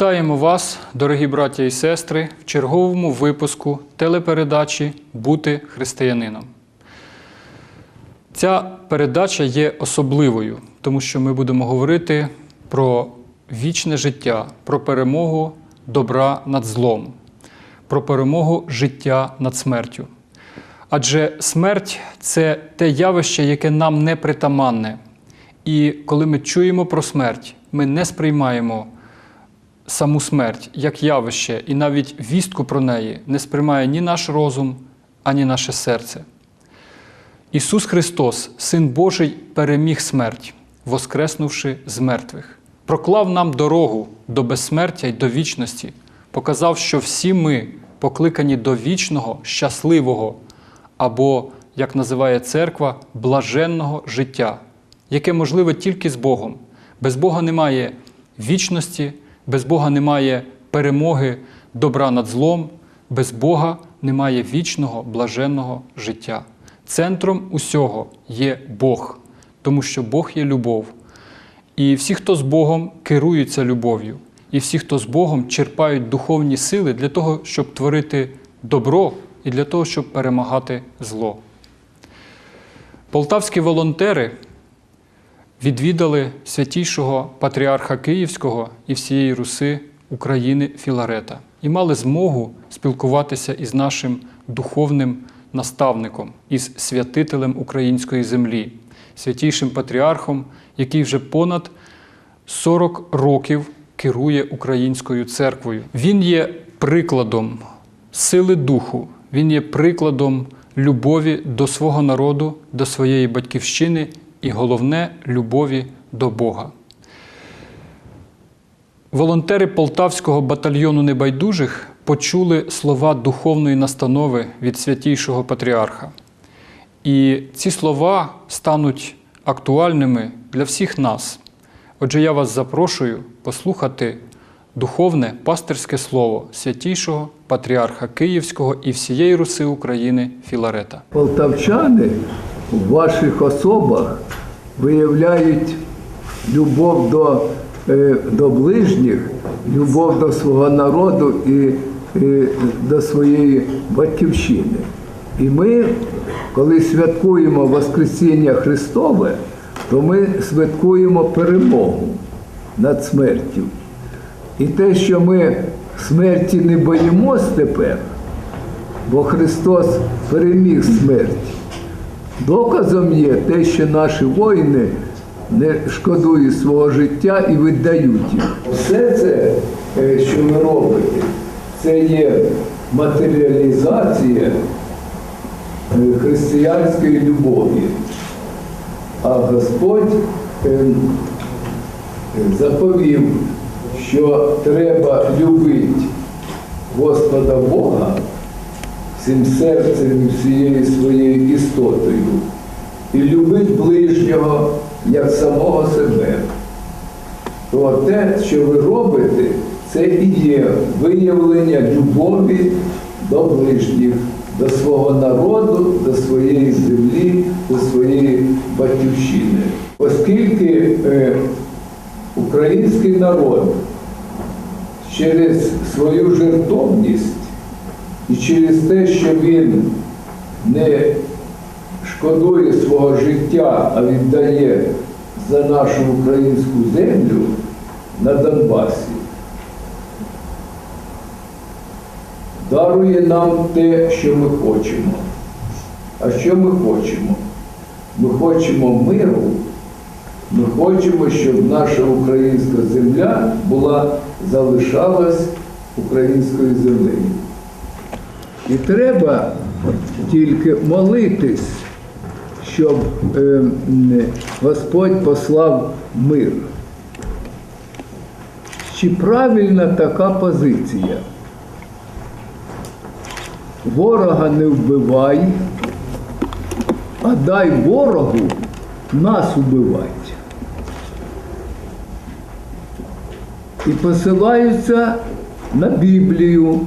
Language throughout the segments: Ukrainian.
Вітаємо вас, дорогі браття і сестри, в черговому випуску телепередачі Бути християнином. Ця передача є особливою, тому що ми будемо говорити про вічне життя, про перемогу добра над злом, про перемогу життя над смертю. Адже смерть це те явище, яке нам не притаманне. І коли ми чуємо про смерть, ми не сприймаємо саму смерть як явище, і навіть вістку про неї не сприймає ні наш розум, ані наше серце. Ісус Христос, Син Божий, переміг смерть, воскреснувши з мертвих, проклав нам дорогу до безсмертя й до вічності, показав, що всі ми покликані до вічного, щасливого або, як називає церква, блаженного життя, яке можливе тільки з Богом. Без Бога немає вічності, без Бога немає перемоги добра над злом, без Бога немає вічного, блаженного життя. Центром усього є Бог, тому що Бог є любов. І всі, хто з Богом, керуються любов'ю. І всі, хто з Богом, черпають духовні сили для того, щоб творити добро і для того, щоб перемагати зло. Полтавські волонтери відвідали святійшого патріарха Київського і всієї Руси України Філарета і мали змогу спілкуватися із нашим духовним наставником, із святителем української землі, святійшим патріархом, який вже понад 40 років керує українською церквою. Він є прикладом сили духу, він є прикладом любові до свого народу, до своєї батьківщини і головне любові до Бога. Волонтери Полтавського батальйону небайдужих почули слова духовної настанови від святійшого патріарха. І ці слова стануть актуальними для всіх нас. Отже, я вас запрошую послухати духовне пастирське слово святійшого патріарха Київського і всієї Руси України Філарета. Полтавчани в ваших особах виявляють любов до, е, до ближніх, любов до свого народу і, і до своєї батьківщини. І ми, коли святкуємо Воскресіння Христове, то ми святкуємо перемогу над смертю. І те, що ми смерті не боїмось тепер, бо Христос переміг смерть. Доказом є те, що наші воїни не шкодують свого життя і віддають їх. Все це, е, що ви робите, це є матеріалізація е, християнської любові. А Господь е, заповів, що треба любити Господа Бога всім серцем всією своєю істотою і любить ближнього як самого себе. То те, що ви робите, це і є виявлення любові до ближніх, до свого народу, до своєї землі, до своєї батьківщини. Оскільки е, український народ через свою жертовність і через те, що він не шкодує свого життя, а віддає за нашу українську землю на Донбасі, дарує нам те, що ми хочемо. А що ми хочемо? Ми хочемо миру, ми хочемо, щоб наша українська земля була, залишалась українською землею. І треба тільки молитись, щоб е, Господь послав мир. Чи правильна така позиція? Ворога не вбивай, а дай ворогу нас убивати. І посилаються на Біблію,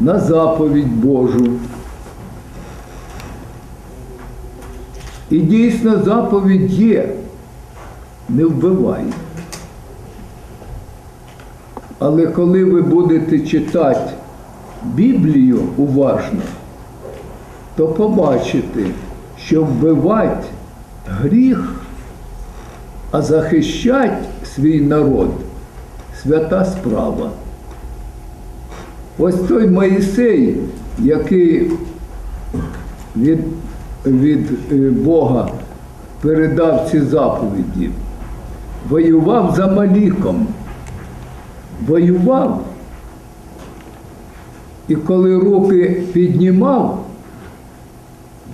на заповідь Божу. І дійсно заповідь є. Не вбивай. Але коли ви будете читати Біблію уважно, то побачите, що вбивати гріх, а захищати свій народ свята справа. Ось той Моїсей, який від, від е, Бога передав ці заповіді, воював за Маліком, воював, і коли руки піднімав,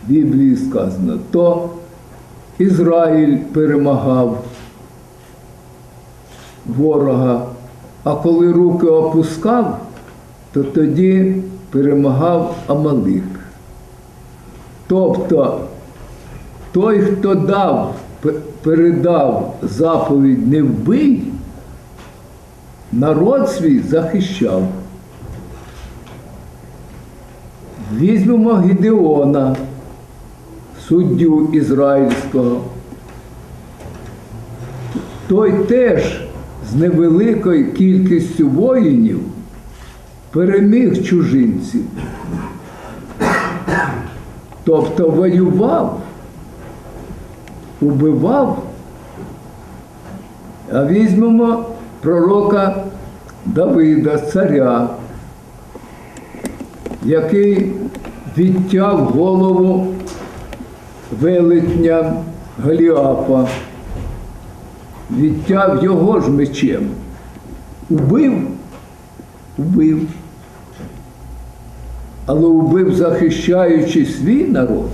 в Біблії сказано, то Ізраїль перемагав ворога, а коли руки опускав, то тоді перемагав Амалик. Тобто той, хто дав, передав заповідь не вбий, народ свій захищав. Візьмемо Гідеона, суддю ізраїльського. Той теж з невеликою кількістю воїнів переміг чужинців. Тобто воював, убивав. А візьмемо пророка Давида, царя, який відтяв голову велетня Галіафа, відтяв його ж мечем. Убив, убив. Але убив, захищаючи свій народ.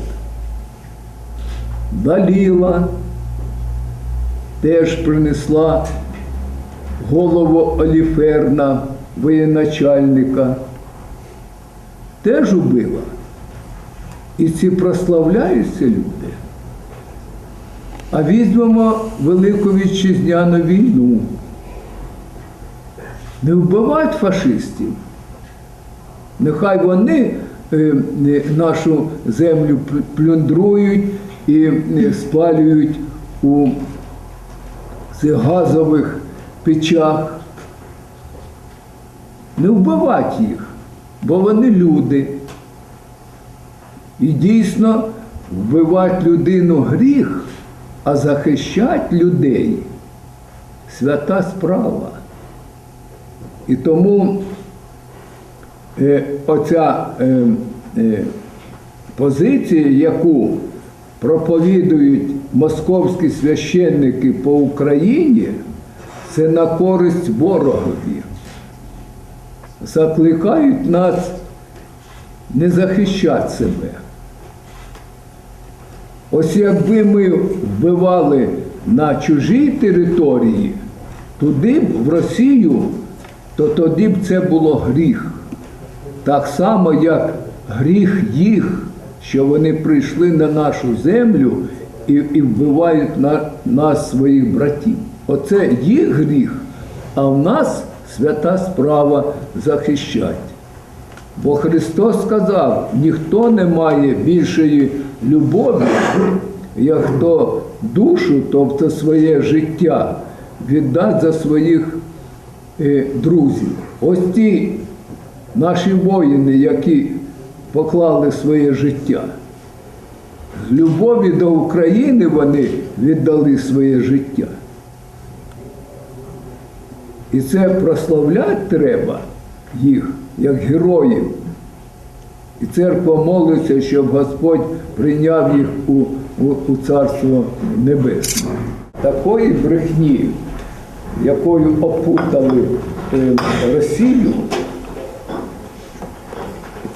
Даліла теж принесла голову Оліферна, воєначальника, теж убила. І ці прославляються люди. А візьмемо Велику Вітчизняну війну. Не вбивають фашистів. Нехай вони е, е, нашу землю плюндрують і е, спалюють у цих газових печах. Не вбивати їх, бо вони люди. І дійсно вбивати людину гріх, а захищати людей свята справа. І тому оця е, е, позиція, яку проповідують московські священники по Україні, це на користь ворогові. Закликають нас не захищати себе. Ось якби ми вбивали на чужій території, туди б в Росію, то тоді б це було гріх. Так само, як гріх їх, що вони прийшли на нашу землю і, і вбивають на нас своїх братів. Оце їх гріх, а в нас свята справа захищати. Бо Христос сказав, ніхто не має більшої любові, як хто душу, тобто своє життя, віддати за своїх е, друзів. Ось ті наші воїни, які поклали своє життя. З любові до України вони віддали своє життя. І це прославляти треба їх як героїв. І церква молиться, щоб Господь прийняв їх у, у, у Царство Небесне. Такої брехні, якою опутали е, Росію,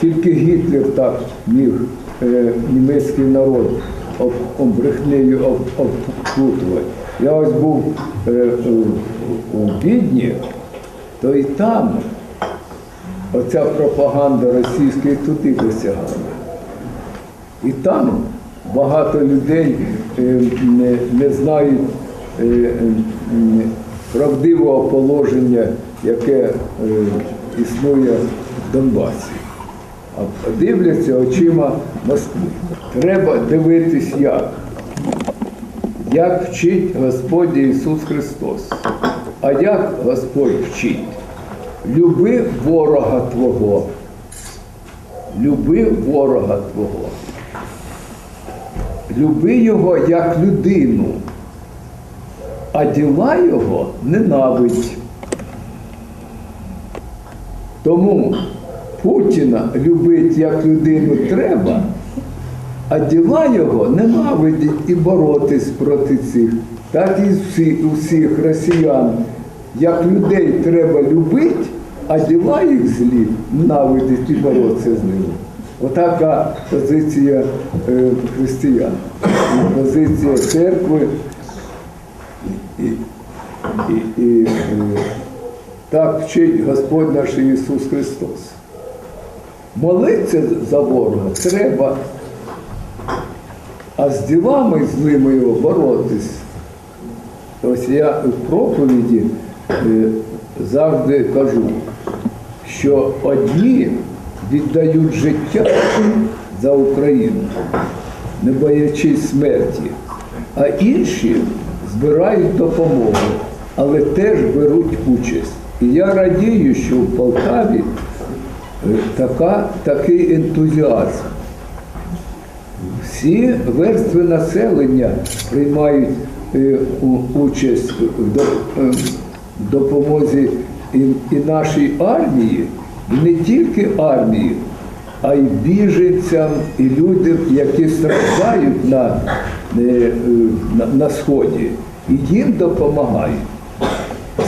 тільки Гітлер так міг е, німецький народ об, об брехнею об, обплутувати. Я ось був е, у, Відні, то і там оця пропаганда російська і туди досягала. І там багато людей е, не, не знають е, е, правдивого положення, яке е, існує в Донбасі. А дивляться очима Москви. Треба дивитись як. Як вчить Господь Ісус Христос. А як Господь вчить? люби ворога Твого. Люби ворога Твого. Люби його як людину, а діла його ненавидь. Тому Путіна любить як людину треба, а діла його ненавидіть і боротись проти цих. Так і всі, усіх росіян. Як людей треба любити, а діла їх злі ненавидить і боротися з ними. Отака позиція е, християн. І позиція церкви. І, і, і, е, так вчить Господь наш Ісус Христос. Молитися за ворога треба, а з ділами злими його боротись. Ось я в проповіді е, завжди кажу, що одні віддають життя за Україну, не боячись смерті, а інші збирають допомогу, але теж беруть участь. І я радію, що в Полтаві така, такий ентузіазм. Всі верстви населення приймають е, участь в е, допомозі і, нашій армії, і не тільки армії, а й біженцям, і людям, які страждають на, е, на, на сході, і їм допомагають.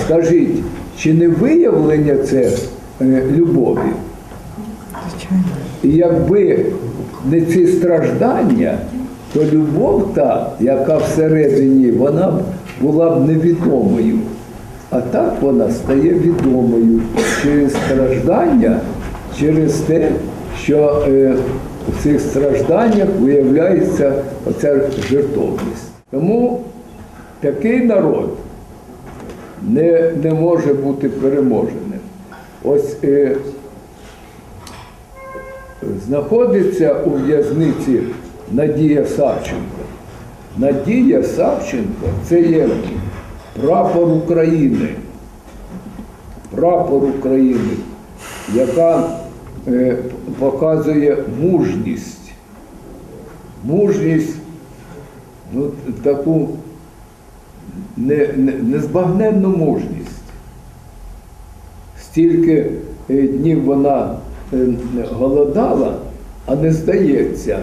Скажіть, чи не виявлення це е, І якби не ці страждання, то любов та, яка всередині, вона була б невідомою. А так вона стає відомою через страждання, через те, що е, в цих стражданнях виявляється оця жертовність. Тому такий народ не, не може бути переможеним. Ось е, знаходиться у в'язниці Надія Савченко. Надія Савченко це є прапор України. Прапор України, яка е, показує мужність. Мужність, ну, таку не, не, незбагненну мужність. Стільки е, днів вона голодала, а не здається.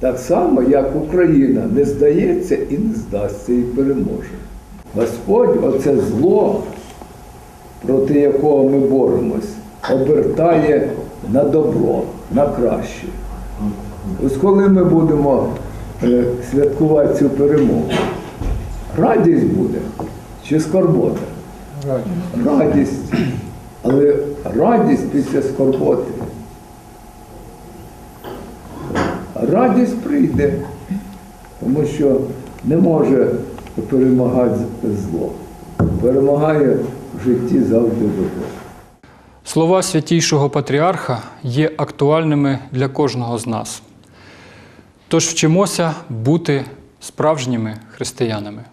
Так само, як Україна не здається і не здасться, і переможе. Господь оце зло, проти якого ми боремось, обертає на добро, на краще. Ось коли ми будемо е, святкувати цю перемогу, радість буде чи скорбота? Радість. Але радість після скорботи. Радість прийде, тому що не може перемагати зло. Перемагає в житті завжди добро. Слова святійшого патріарха є актуальними для кожного з нас. Тож вчимося бути справжніми християнами.